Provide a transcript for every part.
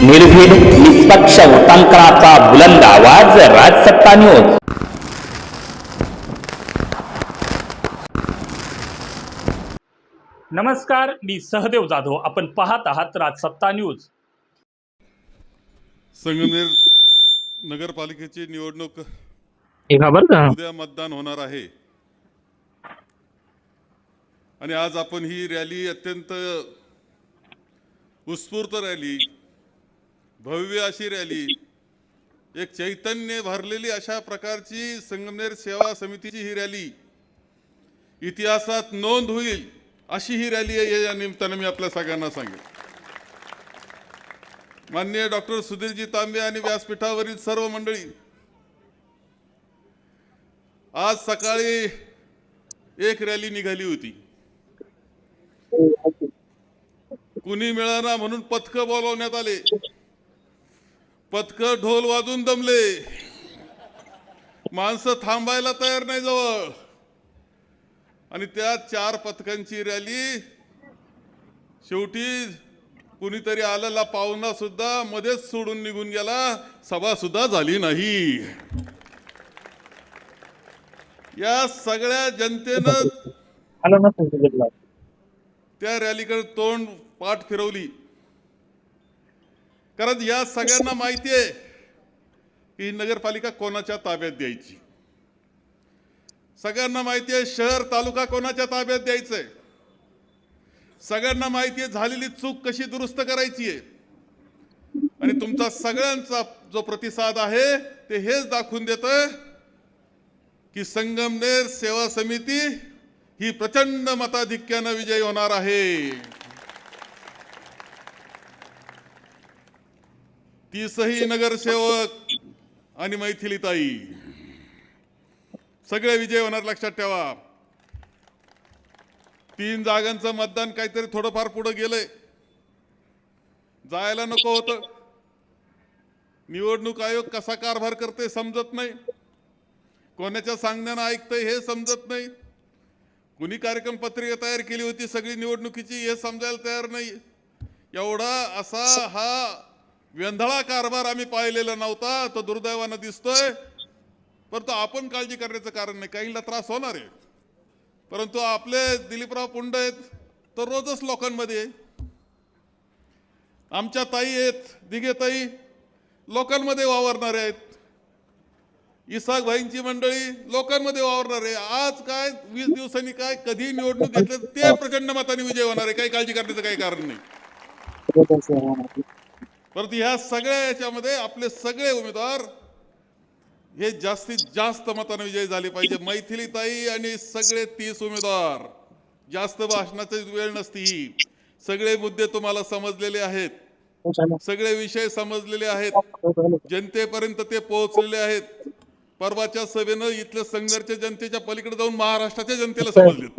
निर्भीड निष्पक्ष उटांकनाचा बुलंद आवाज राजसत्ता न्यूज नमस्कार मी सहदेव जाधव. आपण पाहत आहात राजसत्ता न्यूज. संगमनेर नगरपालिकेची निवडणूक उद्या मतदान होणार आहे. आणि आज आपण ही रॅली अत्यंत उत्स्फूर्त रॅली भव्य अशी रॅली. एक चैतन्य भरलेली अशा प्रकारची संगमनेर सेवा समितीची ही रॅली इतिहासात नोंद होईल अशी ही रॅली आहे या निमित्तानं मी आपल्या सगळ्यांना सांगेन. माननीय डॉक्टर सुधीरजी तांबे आणि व्यासपीठावरील सर्व मंडळी आज सकाळी एक रॅली निघाली होती. कुणी मिळाना म्हणून पथक बोलवण्यात आले. पथक ढोल वाजून दमले. माणसं थांबायला तयार नाही जवळ. आणि त्या चार पथकांची रॅली शेवटी कुणीतरी आलेला पाहुणा सुद्धा मध्येच सोडून निघून गेला. सभा सुद्धा झाली नाही. या सगळ्या जनतेनं त्या रॅलीकडे तोंड पाठ फिरवली. कारण या सगळ्यांना माहिती आहे की नगरपालिका कोणाच्या ताब्यात द्यायची? सगळ्यांना माहिती आहे शहर तालुका कोणाच्या ताब्यात द्यायचंय? सगळ्यांना माहिती आहे झालेली चूक कशी दुरुस्त करायची आहे? आणि तुमचा सगळ्यांचा जो प्रतिसाद आहे ते हेच दाखवून देत की संगमनेर सेवा समिती ही प्रचंड मताधिक्यानं विजयी होणार आहे. तीसही नगरसेवक आणि मैथिलीताई. सगळे विजय होणार लक्षात ठेवा. तीन जागांचं मतदान काहीतरी थोडंफार पुढं गेलंय. जायला नको होतं. निवडणूक आयोग कसा कारभार करते समजत नाही. कोणाच्या सांगण्यानं ऐकतंय हे समजत नाही. कुणी कार्यक्रम पत्रिका तयार केली होती सगळी निवडणुकीची हे समजायला तयार नाही. एवढा असा हा वेंधळा कारभार आम्ही पाहिलेला नव्हता तो दुर्दैवानं दिसतोय. परंतु आपण काळजी करण्याचं कारण नाही काहींना त्रास होणार आहे. परंतु आपले दिलीपराव पुंड आहेत तर रोजच लोकांमध्ये आमच्या ताई आहेत दिघे ताई लोकांमध्ये वावरणारे आहेत. इसाक भाईंची मंडळी लोकांमध्ये वावरणार आहे. आज काय वीस दिवसांनी काय कधी निवडणूक घेतलं ते प्रचंड मताने विजय होणार आहे. काही काळजी करण्याचं काही कारण नाही. हो, हो, हो, परंतु ह्या सगळ्या याच्यामध्ये आपले सगळे उमेदवार हे जास्तीत जास्त मताने विजयी झाले पाहिजे. मैथिली ताई आणि सगळे तीस उमेदवार. जास्त भाषणाची वेळ नसती ही. सगळे मुद्दे तुम्हाला समजलेले आहेत. सगळे विषय समजलेले आहेत. जनतेपर्यंत ते पोहोचलेले आहेत. परवाच्या सभेनं इथल्या संघर्ष जनतेच्या पलीकडे जाऊन महाराष्ट्राच्या जनतेला समजलेत.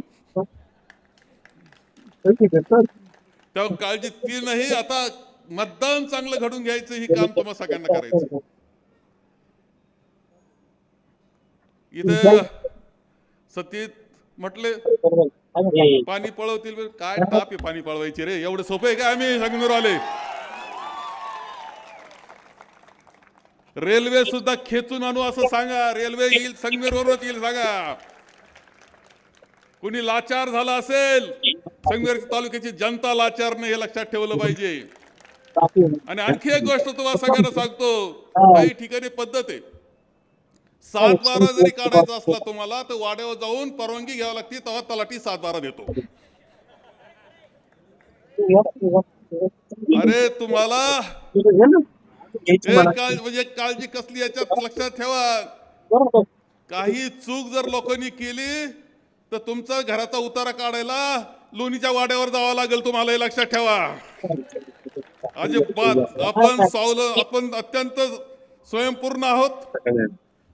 तेव्हा काळजी ती नाही. आता मतदान चांगलं घडून घ्यायचं ही काम तुम्हा सगळ्यांना करायचं. इथं सतीत म्हटले पाणी पळवतील काय ताप आहे पाणी पळवायची रे? एवढे सोपं आहे का आम्ही संगमेर आले रेल्वे सुद्धा खेचून आणू असं सांगा. रेल्वे येईल संगमेर वरूनच येईल सांगा. कुणी लाचार झाला असेल संगमेर तालुक्याची जनता लाचार नाही हे लक्षात ठेवलं पाहिजे. आणि आणखी एक गोष्ट तुम्हाला सगळ्यांना सांगतो काही ठिकाणी पद्धत आहे. सात बारा जरी काढायचा असला तुम्हाला तर वाड्यावर जाऊन परवानगी घ्यावी लागते तेव्हा तलाठी सात बारा देतो. अरे तुम्हाला म्हणजे काळजी कसली याच्यात लक्षात ठेवा. काही चूक जर लोकांनी केली तर तुमचा घराचा उतारा काढायला लोणीच्या वाड्यावर जावं लागेल तुम्हाला हे लक्षात ठेवा. अजिबात आपण सावल आपण अत्यंत स्वयंपूर्ण आहोत.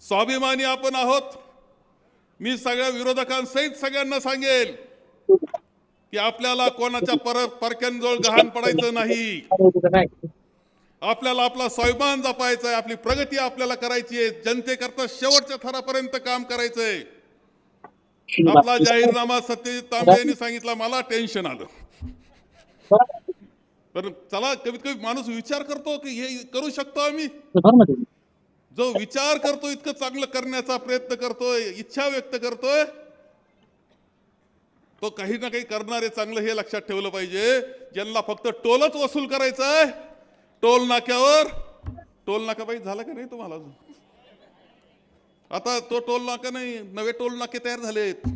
स्वाभिमानी आपण आहोत. मी सगळ्या विरोधकांसहित सगळ्यांना सांगेल की आपल्याला कोणाच्या पर परक्यांजवळ गहाण पडायचं नाही. आपल्याला आपला स्वाभिमान जपायचा आहे आपली प्रगती आपल्याला करायची आहे. जनतेकरता शेवटच्या थरापर्यंत काम करायचंय. आपला जाहीरनामा सत्यजित तांबे यांनी सांगितला मला टेन्शन आलं. पण चला कमीत कमी माणूस विचार करतो की हे करू शकतो आम्ही. ते. जो विचार करतो इतकं चांगलं करण्याचा प्रयत्न करतोय इच्छा व्यक्त करतोय तो काही ना काही करणारे चांगलं हे लक्षात ठेवलं पाहिजे. ज्यांना फक्त टोलच वसूल करायचा आहे टोल नाक्यावर टोल नाका बाई झाला का नाही तुम्हाला अजून? आता तो टोल नाका नाही नवे टोल नाके तयार झालेत.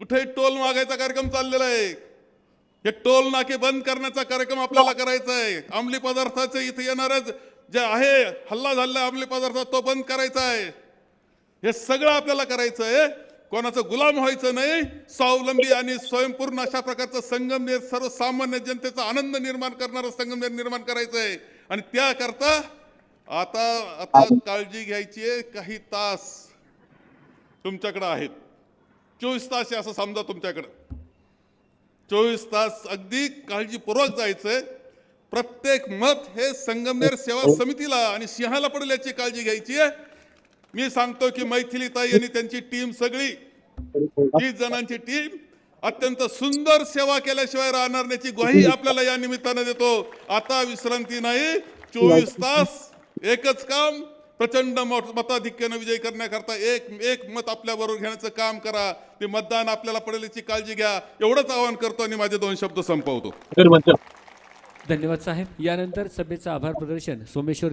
कुठे टोल मागायचा कार्यक्रम चाललेला आहे. हे टोल नाके बंद करण्याचा कार्यक्रम आपल्याला करायचा आहे अंमली पदार्थाचे इथे येणारच जे आहे हल्ला झालेला अंमली पदार्थ तो बंद करायचा आहे हे सगळं आपल्याला करायचं आहे कोणाचं गुलाम व्हायचं नाही स्वावलंबी आणि स्वयंपूर्ण अशा प्रकारचं संगमनेर सर्वसामान्य जनतेचा आनंद निर्माण करणारं संगमनेर निर्माण करायचं आहे आणि त्याकरता आता आता काळजी घ्यायची आहे काही तास तुमच्याकडे आहेत. चोवीस तास असं समजा तुमच्याकडं. चोवीस तास अगदी काळजीपूर्वक जायचंय. प्रत्येक मत हे संगमनेर सेवा समितीला आणि सिंहाला पडेल याची काळजी घ्यायची आहे. मी सांगतो की मैथिलीताई आणि त्यांची टीम सगळी तीस जणांची टीम अत्यंत सुंदर सेवा केल्याशिवाय राहणार नाही ग्वाही आपल्याला या निमित्तानं देतो. आता विश्रांती नाही. चोवीस तास एकच काम प्रचंड मत- मताधिक्यानं विजय करण्याकरता एक एक मत आपल्या बरोबर घेण्याचं काम करा. ते मतदान आपल्याला पडेल याची काळजी घ्या. एवढंच आवाहन करतो आणि माझे दोन शब्द संपवतो. धन्यवाद साहेब. यानंतर सभेचं आभार प्रदर्शन सोमेश्वर